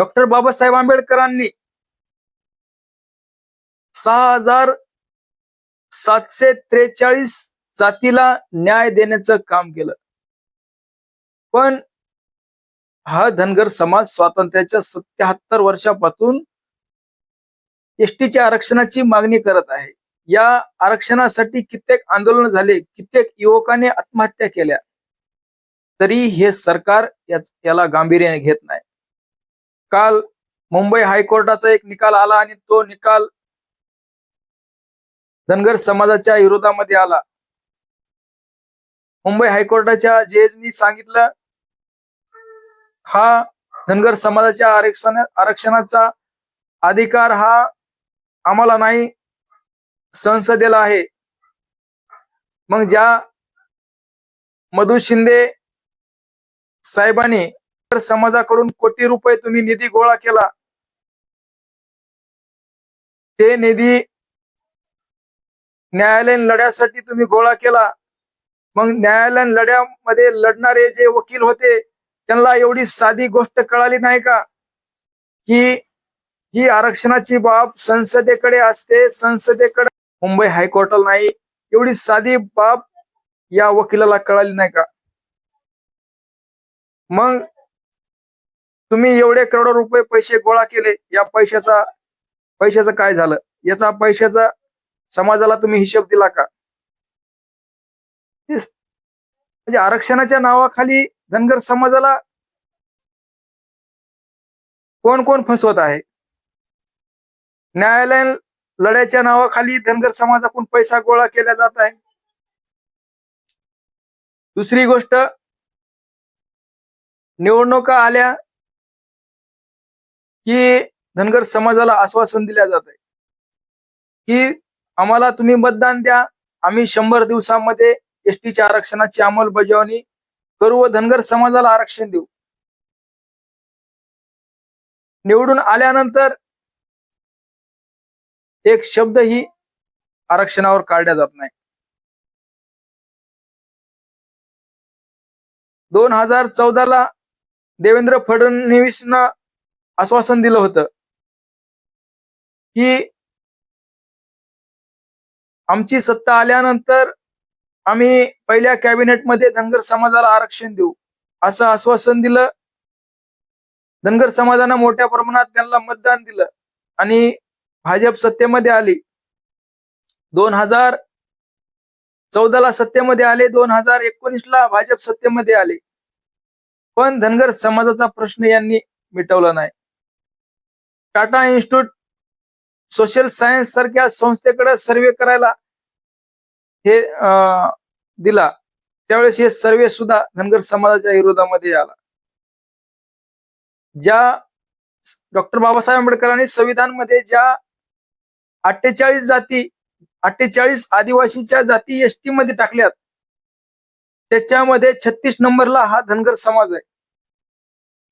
Doctor Babasaheb आंबेडकरांनी सहा हजार सातशे त्रेचाळीस जातीला न्याय देण्याचं काम केलं. पण हा धनगर समाज स्वातंत्र्याच्या सत्याहत्तर वर्षापासून एसटीच्या आरक्षणाची मागणी करत आहे. या आरक्षणासाठी कित्येक आंदोलन झाले कित्येक युवकाने आत्महत्या केल्या. तरी हे सरकार याला गांभीर्याने घेत नाही. काल मुंबई हायकोर्टाचा एक निकाल आला आणि तो निकाल धनगर समाजाच्या विरोधामध्ये आला. मुंबई हायकोर्टाच्या जजनी सांगितलं हा धनगर समाजाच्या आरक्षण आरक्षणाचा अधिकार हा आम्हाला नाही संसदेला आहे. मग ज्या मधु शिंदे साहेबांनी तर समाजाकडून कोटी रुपये तुम्ही निधी गोळा केला. ते निधी न्यायालयीन लढ्यासाठी तुम्ही गोळा केला. मग न्यायालयीन लढ्यामध्ये लढणारे जे वकील होते त्यांना एवढी साधी गोष्ट कळाली नाही का? की ही आरक्षणाची बाब संसदेकडे असते संसदेकडे मुंबई हायकोर्टाला नाही एवढी साधी बाब या वकिलाला कळाली नाही का? मग तुम्ही एवढे करोडो रुपये पैसे गोळा केले या पैशाचा पैशाचं काय झालं? याचा पैशाचा समाजाला तुम्ही हिशोब दिला का? म्हणजे आरक्षणाच्या नावाखाली धनगर समाजाला कोण कोण फसवत आहे? न्यायालयीन लढ्याच्या नावाखाली धनगर समाजाकडून पैसा गोळा केला जात आहे. दुसरी गोष्ट निवडणुका आल्या की धनगर समाजाला आश्वासन दिल्या जात आहे की आम्हाला तुम्ही मतदान द्या आम्ही शंभर दिवसामध्ये एसटीच्या आरक्षणाची अंमलबजावणी करू व धनगर समाजाला आरक्षण देऊ. निवडून आल्यानंतर एक शब्दही आरक्षणावर काढला जात नाही. दोन हजार चौदाला देवेंद्र फडणवीसनं आश्वासन दिलं होतं की आमची सत्ता आल्यानंतर आम्ही पहिल्या कॅबिनेटमध्ये धनगर समाजाला आरक्षण देऊ असं आश्वासन दिलं. धनगर समाजानं मोठ्या प्रमाणात त्यांना मतदान दिलं आणि भाजप सत्तेमध्ये आली. दोन हजार चौदाला सत्तेमध्ये आले दोन हजार एकोणीसला भाजप सत्तेमध्ये आले. पण धनगर समाजाचा प्रश्न यांनी मिटवला नाही. टाटा इन्स्टिट्यूट सोशल सायन्स सारख्या संस्थेकडे सर्वे करायला हे दिला. त्यावेळेस हे सर्वे सुद्धा धनगर समाजाच्या विरोधामध्ये आला. ज्या डॉक्टर बाबासाहेब आंबेडकरांनी संविधानमध्ये ज्या अठ्ठेचाळीस जाती अठ्ठेचाळीस आदिवासीच्या जाती एसटी मध्ये टाकल्यात त्याच्यामध्ये छत्तीस नंबरला हा धनगर समाज आहे.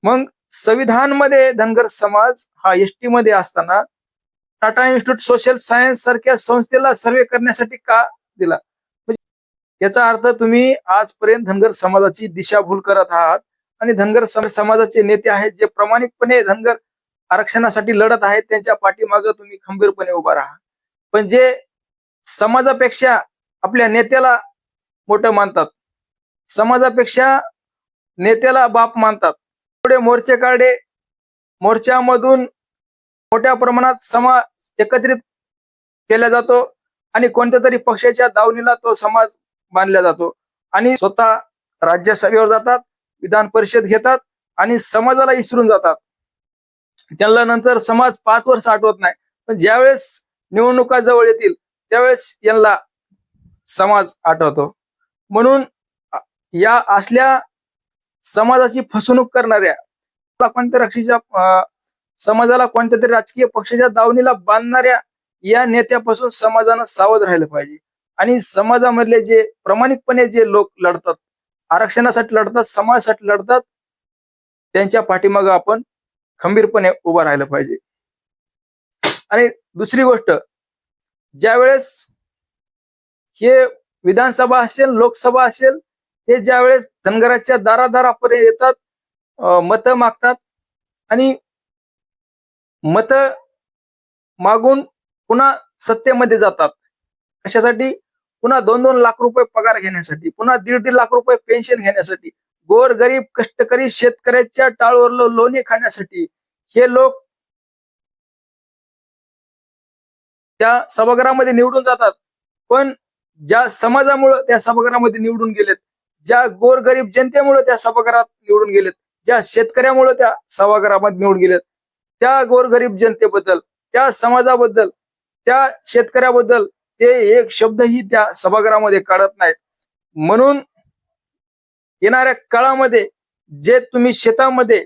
मग संविधानमध्ये धनगर समाज हा एसटी मध्ये असताना टाटा इन्स्टिट्यूट सोशल सायन्स सारख्या संस्थेला सर्वे करण्यासाठी का दिला? म्हणजे याचा अर्थ तुम्ही आजपर्यंत धनगर समाजाची दिशाभूल करत आहात आणि धनगर समाजाचे नेते आहेत जे प्रामाणिकपणे धनगर आरक्षणासाठी लढत आहेत त्यांच्या पाठीमागं तुम्ही खंबीरपणे उभा राहा. पण जे समाजापेक्षा आपल्या नेत्याला मोठं मानतात समाजापेक्षा नेत्याला बाप मानतात पुढे मोर्चे काढले. मोर्चामधून मोठ्या प्रमाणात समाज एकत्रित केला जातो आणि कोणत्या तरी पक्षाच्या दावणीला तो समाज बांधला जातो. आणि स्वतः राज्यसभेवर जातात विधान परिषद घेतात आणि समाजाला विसरून जातात. त्यांना नंतर समाज पाच वर्ष आठवत नाही. पण ज्यावेळेस निवडणुका जवळ येतील त्यावेळेस यांना समाज आठवतो. म्हणून या असल्या समाजाची फसवणूक करणाऱ्या कोणत्या रक्षीच्या समाजाला कोणत्या तरी राजकीय पक्षाच्या दावणीला बांधणाऱ्या या नेत्यापासून समाजानं सावध राहिलं पाहिजे. आणि समाजामधले जे प्रामाणिकपणे जे लोक लढतात आरक्षणासाठी लढतात समाजासाठी लढतात त्यांच्या पाठीमागं आपण खंबीरपणे उभं राहिलं पाहिजे. आणि दुसरी गोष्ट ज्या वेळेस हे विधानसभा असेल लोकसभा असेल हे ज्या वेळेस धनगराच्या दारादारापर्यंत येतात मत मागतात आणि मत मागून पुन्हा सत्तेमध्ये जातात. कशासाठी? पुन्हा दोन दोन लाख रुपये पगार घेण्यासाठी पुन्हा दीड दीड लाख रुपये पेन्शन घेण्यासाठी गोर गरीब कष्टकरी शेतकऱ्याच्या टाळवर लोणी खाण्यासाठी. हे लोक त्या सभागृहामध्ये निवडून जातात. पण ज्या समाजामुळं त्या सभागृहामध्ये निवडून गेलेत ज्या गोरगरीब जनतेमुळे त्या सभागृहात निवडून गेलेत ज्या शेतकऱ्यामुळे त्या सभागृहामध्ये निवडून गेलेत त्या गोरगरीब जनतेबद्दल त्या समाजाबद्दल त्या शेतकऱ्याबद्दल ते एक शब्दही त्या सभागृहामध्ये काढत नाहीत. म्हणून येणाऱ्या काळामध्ये जे तुम्ही शेतामध्ये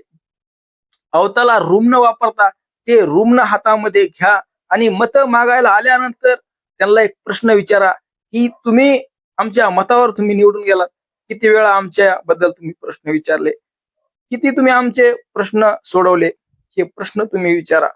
अवताला रुग्ण वापरता ते रुग्ण हातामध्ये घ्या आणि मत मागायला आल्यानंतर त्यांना एक प्रश्न विचारा की तुम्ही आमच्या मतावर तुम्ही निवडून गेलात. किती वेळा आमच्या बद्दल तुम्ही प्रश्न विचारले? किती तुम्ही आमचे प्रश्न सोडवले? हे प्रश्न तुम्ही विचारा.